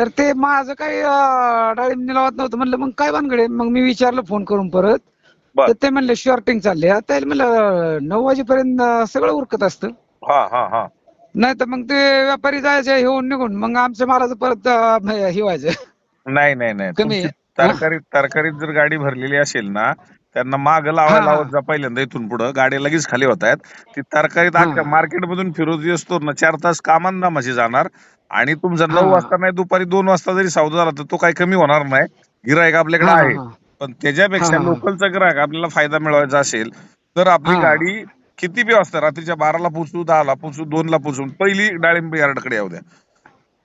तर ते माझं काही डाळिंब निलावात नव्हतं. म्हणलं मग काय भानगडे मग मी विचारलं फोन करून परत. तर ते म्हणले शॉर्टिंग चालले आता म्हणलं नऊ वाजेपर्यंत सगळं उरकत असतं. हा हा हा. नाही तर मग ते व्यापारी जायचे येऊन निघून. मग आमच्या मालाचं परत हे व्हायचं. नाही नाही नाही. तरकारी तरकारीत जर गाडी भरलेली असेल ना त्यांना माग लावायला हा, हा. लावत जा पहिल्यांदा इथून पुढे गाड्या लगेच खाली होत आहेत ती तरकारीत हा. अख्ख्या मार्केट मधून फिरत असतो ना चार तास कामांनामाशी जाणार आणि तुमचा नऊ हा. वाजता नाही दुपारी दोन वाजता जरी सौदा झाला तर तो काही कमी होणार नाही गिरायक आपल्याकडे हा, आहे हा. पण त्याच्यापेक्षा हा. लोकलचा ग्राहक आपल्याला फायदा मिळवायचा असेल तर आपली हा. गाडी किती बी वाजता रात्रीच्या बाराला पोचू दहाला पोचू दोनला पोचू पहिली डाळिंब यार्डकडे येऊ द्या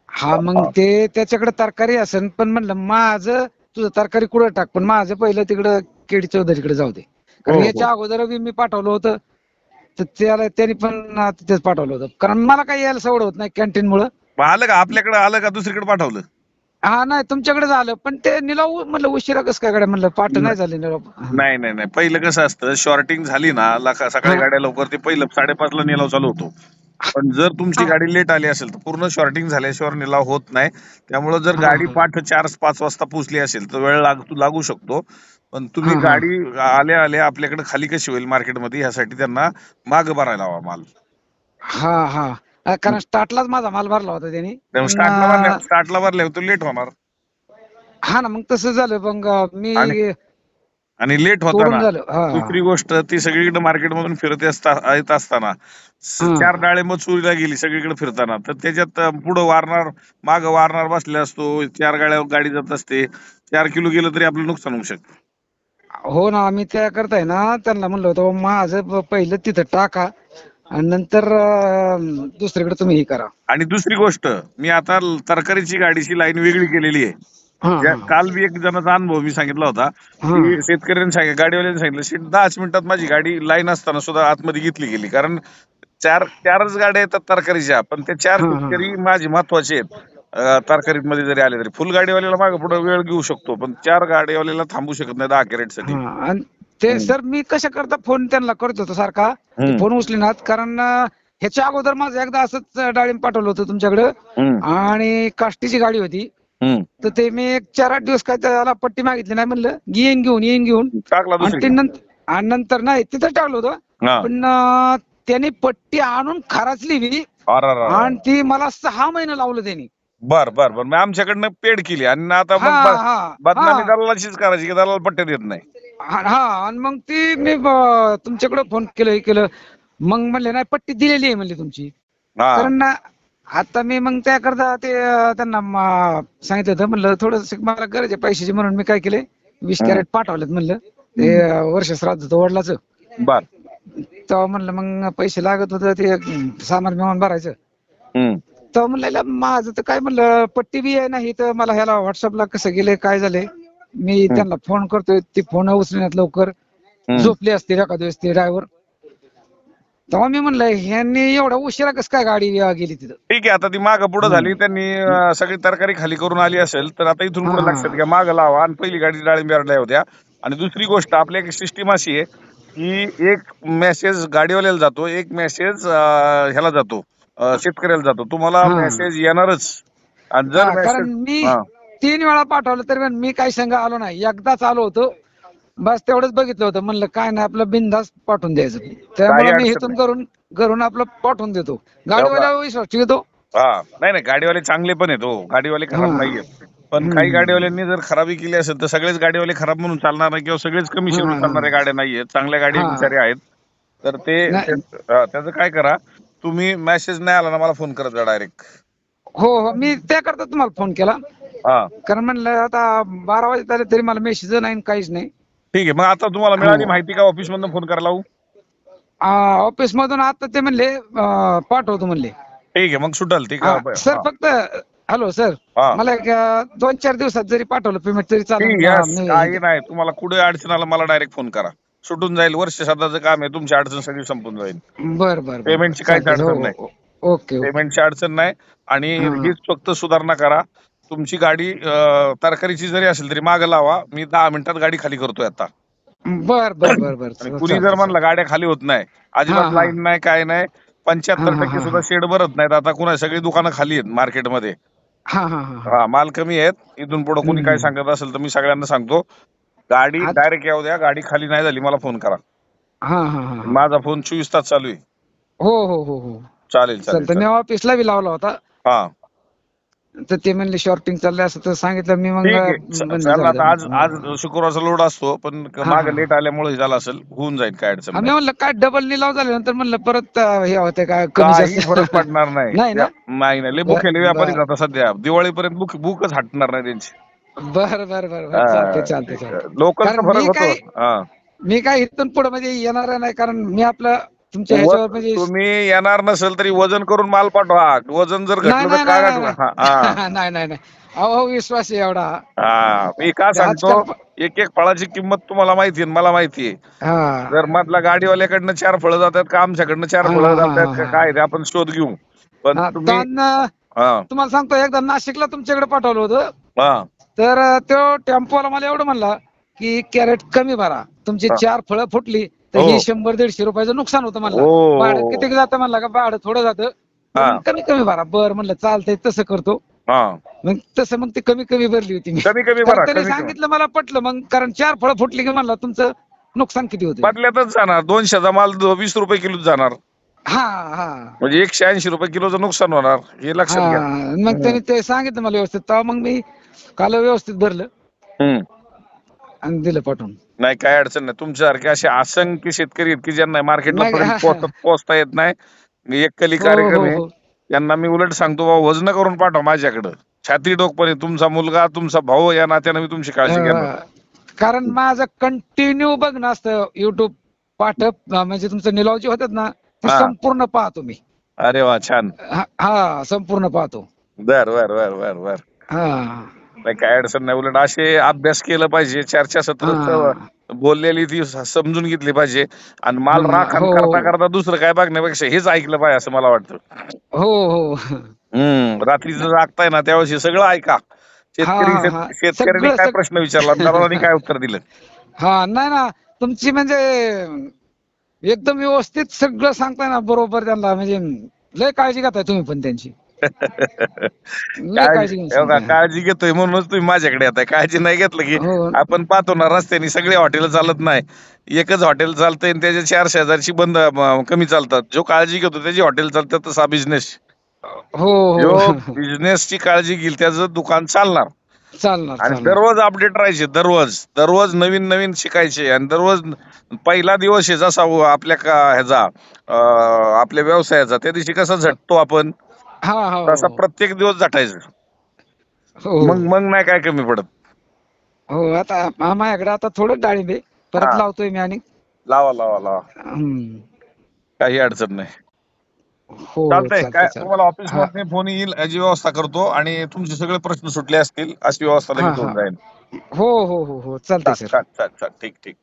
हा मग ते त्याच्याकडे तरकारी असेल पण म्हणलं माझं तुझं तरकारी कुठं टाक पण माझं पहिलं तिकडं केडी चौधरीकडे जाऊ दे. कारण हो, हो. याच्या अगोदर बी मी पाठवलं होतं. तर त्याला त्यांनी पण अं, तिथेच पाठवलं होतं. कारण मला काही यायला सवड होत नाही कॅन्टीन मुळे. मग आलं का? आपल्याकडे आलं का? दुसरीकडे पाठवलं? हा नाही तुमच्याकडे झालं. पण ते निलाव म्हणलं उशिरा कसं काय गाड्या? म्हणलं पाठ नाही झाली निलाव. नाही नाही नाही. पहिलं कसं असतं शॉर्टिंग झाली ना लाखा सकाळी हा. गाड्या लवकर ते पहिलं साडेपाच ला निलाव चालू होतो. पण जर तुमची. गाडी लेट आली असेल तर पूर्ण शॉर्टिंग झाल्याशिवाय निलाव होत नाही. त्यामुळे जर गाडी. पाठ चार पाच वाजता पोहोचली असेल तर वेळ लागू लागू शकतो. पण तुम्ही. गाडी आल्या आल्या आपल्याकडे खाली कशी होईल मार्केटमध्ये ह्यासाठी त्यांना माग भरायला हवा माल. हा हा. कारण स्टार्टलाच माझा माल भरला होता त्यांनी. स्टार्टला भरल्या अं, स्टार्टला भरल्यावर तो लेट होणार. हा ना मग तसं झालं. मग मी आणि लेट सोडून होताना झालं. हा दुसरी गोष्ट ती सगळीकडे मार्केट मधून फिरत असता येत असताना स- हा. चार डाळिंब चोरीला गेली सगळीकडे फिरताना. तर त्याच्यात अं, पुढं वारणार माग वारणार बसले असतो चार गाड्या गाडी जात असते चार किलो गेलं तरी आपलं नुकसान होऊ शकतं. हो ना आम्ही त्या करताय ना त्यांना म्हणलं होतं माझं प- पहिलं तिथं टाका आणि नंतर अं, दुसरीकडे तुम्ही हे करा. आणि दुसरी गोष्ट मी आता ल- तरकारीची गाडीची लाईन वेगळी केलेली आहे. काल बी एक जणाचा अनुभव मी सांगितला होता. की शेतकऱ्यांनी सांगितलं गाडीवाल्यांनी सांगितलं "शेट, दहाच मिनिटात माझी गाडी लाईन असताना सुद्धा आतमध्ये घेतली गेली. कारण चार चारच गाड्या येतात तरकारीच्या पण ते चार हा, हा. शेतकरी माझे महत्त्वाचे आहेत. अं, तरकारीमध्ये जरी आले तरी. फुल गाडीवाल्याला मागे पुढे वेळ घेऊ शकतो पण चार गाडीवाल्याला थांबू शकत नाही दहा कॅरेटसाठी हा, आणि ते सर मी कशा करता फोन त्यांना करत होतो सारखा. हम्म. फोन उचलेनात कारण अं, ह्याच्या अगोदर माझं एकदा असंच डाळिंब पाठवलं होतं तुमच्याकडे. हम्म, आणि काष्टीची गाडी होती. तर ते मी एक चार आठ दिवस काय त्याला पट्टी मागितली नाही म्हणलं. येईन घेऊन येईन घेऊन. टाकला आणि ते नंतर आणि नंतर नाही तिथं टाकलं होतं. हा. पण अं, त्याने पट्टी आणून खराचली बी. अरे, अरे, अरे. आणि ती मला सहा महिने लावलं त्यांनी. बर बर बर. मग आमच्याकडनं पेड केली. आणि आता हा ब- हा. बदनामी हा. दलालाचीच करायची की दलाल पट्ट्या देत नाही. हा हा, आणि मग ती मी तुमच्याकडे फोन केलं हे केलं. मग म्हणले नाही पट्टी दिलेली आहे म्हणली तुमची. हा. कारण ना आता मी मग त्याकरता ते अं, त्यांना म- सांगितलं होतं म्हणलं थोडस मला गरज आहे पैशाची म्हणून मी काय केले वीस हं. कॅरेट पाठवलेत म्हणलं. ते अं, वर्ष श्राद्ध होतं वडिलाचं. बर. तेव्हा म्हणलं मग पैसे लागत होतं ते अं, सामान बिमान भरायचं. हम्म तेव्हा म्हणलं माझं तर काय म्हणलं पट्टी बी आहे नाही तर मला ह्याला व्हॉट्सअपला कसं गेले काय झाले? मी त्यांना फोन करतोय ते फोन उचलण्यात लवकर. हम्म. झोपली असते एखाद्या दिवस ते ड्रायव्हर. तेव्हा मी म्हणलं ह्यांनी एवढा उशिरा कसं काय गाडी गेली तिथं? ठीक आहे आता ती माग पुढे झाली. त्यांनी अं, सगळी तरकारी खाली करून आली असेल तर आता इथून पुढे हा. लक्षात घ्या माग लावा आणि पहिली गाडी डाळिंब यार्डला होत्या आणि दुसरी गोष्ट आपल्या एक सिस्टीम अशी आहे की एक मेसेज गाडीवाल्याला जातो एक मेसेज ह्याला जातो अं, शेतकऱ्याला जातो. तुम्हाला हा. मेसेज येणारच. आणि हा, जर कारण मी हा. तीन वेळा पाठवलं तरी पण मी काही संघ आलो नाही. एकदाच आलो होतो बस तेवढंच बघितलं होतं. म्हणलं काय नाही आपलं बिनधास्त पाठवून द्यायचं. त्यामुळे अडचण मी इथून करून घरून आपलं पाठवून देतो. गाडीवाल्यावर विश्वास ठेवतो. हा. नाही नाही गाडीवाले चांगले पण आहेत हो. गाडीवाले खराब हा. नाहीयेत. पण. काही गाडीवाल्यांनी जर खराबी केली असेल तर सगळेच गाडीवाले खराब म्हणून चालणार नाही किंवा सगळेच कमी शेवटी हा. चालणाऱ्या गाड्या नाहीयेत. चांगल्या गाड्या हा. बिचारे आहेत. तर ते नाही. ते- हा, त्याचं काय करा तुम्ही मेसेज नाही आला ना मला फोन करत जा डायरेक्ट हो हो मी त्याकरता तुम्हाला फोन केला. हा. कारण म्हणलं आता बारा वाजता आले तरी मला मेसेज नाही काहीच नाही. ठीक आहे मग आता तुम्हाला मिळाली हो. माहिती का ऑफिस मधून फोन करायला लावू ऑफिस मधून आता ते म्हणले अं, पाठवतो म्हणले ठीक आहे मग सुटल ठीक हा, आहे सर फक्त हॅलो सर हा. मला एक अं, दोन चार दिवसात जरी पाठवलं पेमेंट तरी ठीक चालेल मी- काही नाही तुम्हाला कुठे अडचण आला मला डायरेक्ट फोन करा सुटून जाईल वर्ष सध्याचं काम आहे तुमची अडचण सगळी संपून जाईल बर बर बर. पेमेंटची काहीच चालतंय. अडचण हो, नाही. हो, हो. Okay okay. पेमेंटची अडचण नाही आणि हा. हीच फक्त सुधारणा करा तुमची गाडी तरकारीची जरी असेल तरी माग लावा. मी दहा मिनिटात गाडी खाली करतोय आता. बर बर बर बर. कुणी जर म्हणलं गाड्या खाली होत नाही अजिबात. लाईन नाही काय नाही पंच्याहत्तर टक्के सुद्धा शेड भरत नाहीत. आता कुणा सगळी दुकानं खाली आहेत मार्केटमध्ये. हा हा हा हा. हा माल कमी आहेत. इथून पुढे कोणी काय. सांगत असेल तर मी सगळ्यांना सांगतो. गाडी डायरेक्ट येऊ द्या. गाडी खाली नाही झाली मला फोन करा. माझा फोन चोवीस तास चालू आहे. हो हो हो हो. चालेल चालेल. ऑफिसला बी लावला होता. हा. तर ते म्हणले शॉर्टिंग चाललंय असं तर सांगितलं. मी मग ठीक आहे. आता. आज आज शुक्रवारचा लोड असतो पण मागे. लेट आल्यामुळे झालं असेल. होऊन जाईल काय अडचण नाही. म्हणलं काय डबल निलाव झाल्यानंतर म्हणलं परत अं, हे होते काय कमी काही जास्त. फरक पडणार नाही. नाही ना? त्या- नाही नाही. लय बर- व्यापारी. जातात सध्या. दिवाळीपर्यंत बुक बुकच हटणार नाही त्यांची. बर बर बर बर. चालते चालते चालते लोकलचा कारण फरक मी होतो. काय- हा. मी काय इथून पुढे म्हणजे येणार नाही कारण मी आपलं तुमच्या ह्याच्यावर म्हणजे तुम्ही येणार नसेल तरी वजन करून माल पाठवा. वजन जर नाही घटलं नाही तर काय नाही, हा, हा. नाही नाही नाही. नाही अहो विश्वास आहे एवढा. हा मी का ते सांगतो? एक एक फळाची किंमत तुम्हाला माहिती आहे मला माहिती आहे. हा. जर मधला गाडीवाल्याकडनं चार फळं जातात का आमच्याकडनं चार हा, फळं हा, जातात का हा. काय ते आपण शोध घेऊ. पण हा, तुम्ही पण हा. तुम्हाला सांगतो एकदा नाशिकला तुमच्याकडे पाठवलं होतं. हा. तर तो टेम्पोला मला एवढं म्हणला की कॅरेट कमी भरा. तुमची हा. चार फळं फुटली. तर हो. ही. शंभर दीडशे रुपयाचं नुकसान होतं म्हणला. भाडं किती जातं म्हणला का? भाडं थोडं जातं. हा. कमी कमी भरा. बर म्हणलं चालतंय तसं करतो. हा. मग तसं मग ती कमी कमी भरली होती मी. कमी कमी तर भरा त्याने कमी कमी. सांगितलं मला पटलं मग कारण चार फळं फुटली की म्हणला तुमचं नुकसान किती होतं? बदल्यातच जाणार. दोनशेचा माल दो- वीस रुपये किलो जाणार. हा हा. म्हणजे एकशे ऐंशी रुपये किलोचं नुकसान होणार हे लक्षात घ्या. हा मग त्याने ते सांगितलं मला व्यवस्थित. तेव्हा मग मी काल व्यवस्थित भरलं. हम्म. आणि दिलं पाठवून. नाही काय अडचण नाही. तुमच्यासारखे असे असंख्य शेतकरी आहेत की ज्यांना मार्केटला नाही, पर्यंत हा, पोहोचता पोहोचता येत नाही. मी एक कली हो, कार्यक्रम हो, आहे. हो. त्यांना मी उलट सांगतो बाबा वजन करून पाठवा माझ्याकडं. छाती डोकपणे तुमचा मुलगा तुमचा भाऊ या नात्यानं मी तुमची काळजी घेणार. हा. कारण माझं कंटिन्यू बघणं असतं. युट्यूब पाठप म्हणजे तुमचं निलाव जे होतात ना ते हा. संपूर्ण पाहतो मी. अरे वा छान. हा हा, संपूर्ण पाहतो. बर बर बर बर बर. हा. नाही काय अडचण नाही. उलट असे अभ्यास केलं पाहिजे. चर्चा सत्र हा. बोललेली ती स- समजून घेतली पाहिजे. आणि माल हम्म, राखण हो. करता करता दुसरं काय बघण्यापेक्षा हेच ऐकलं पाहिजे असं मला वाटतं. हो हो. हम्म. रात्रीचं जागताय ना त्यावेळेस हे सगळं ऐका. शेतकरी हा, शेत- हा. शेतकऱ्यांनी सगळं- काय सग- प्रश्न विचारला? दलालांनी काय उत्तर दिलं? हा नाही ना. तुमची म्हणजे एकदम व्यवस्थित सगळं सांगताय ना बरोबर त्यांना. म्हणजे लय काळजी घेताय तुम्ही पण त्यांची. लय काळजी काळजी घेऊन हे बघा, सांगताय. काळजी घेतोय म्हणूनच तुम्ही माझ्याकडे येताय. काळजी नाही घेतलं की हो. आपण पाहतो ना रस्त्याने सगळे हॉटेल चालत नाही. एकच हॉटेल चालतंय आणि त्याच्या चार शेजारची बंद म, कमी चालतात. जो काळजी घेतो त्याची हॉटेल चालतात तसा बिझनेस हो जो हो बिझनेसची काळजी घेईल त्याचं दुकान चालणार. चालणार आणि चालणार. दररोज अपडेट राहायचे दररोज. दररोज नवीन नवीन शिकायचे आणि दररोज पहिला दिवस आहे जसा व आपल्या का ह्याचा अं, आपल्या व्यवसायाचा त्या दिवशी कसा झटतो आपण? हा हा तसा प्रत्येक दिवस झटायचं. हो. मग मग नाही काय कमी पडत. हो आता मा- माझ्याकडे आता थोडं डाळिंब आहे. परत हा. लावतोय मी आणि. लावा लावा लावा. हम्म. काही अडचण नाही. हो चालतंय. चालतंय, काय चालतंय. तुम्हाला ऑफिसमध्ये फोन येईल याची व्यवस्था करतो आणि तुमचे सगळे प्रश्न सुटले असतील अशी व्यवस्था लगेच हा, होऊन हा. जाईल. हो हो हो हो. चालतंय चाल सर. चाल चाल. ठीक ठीक.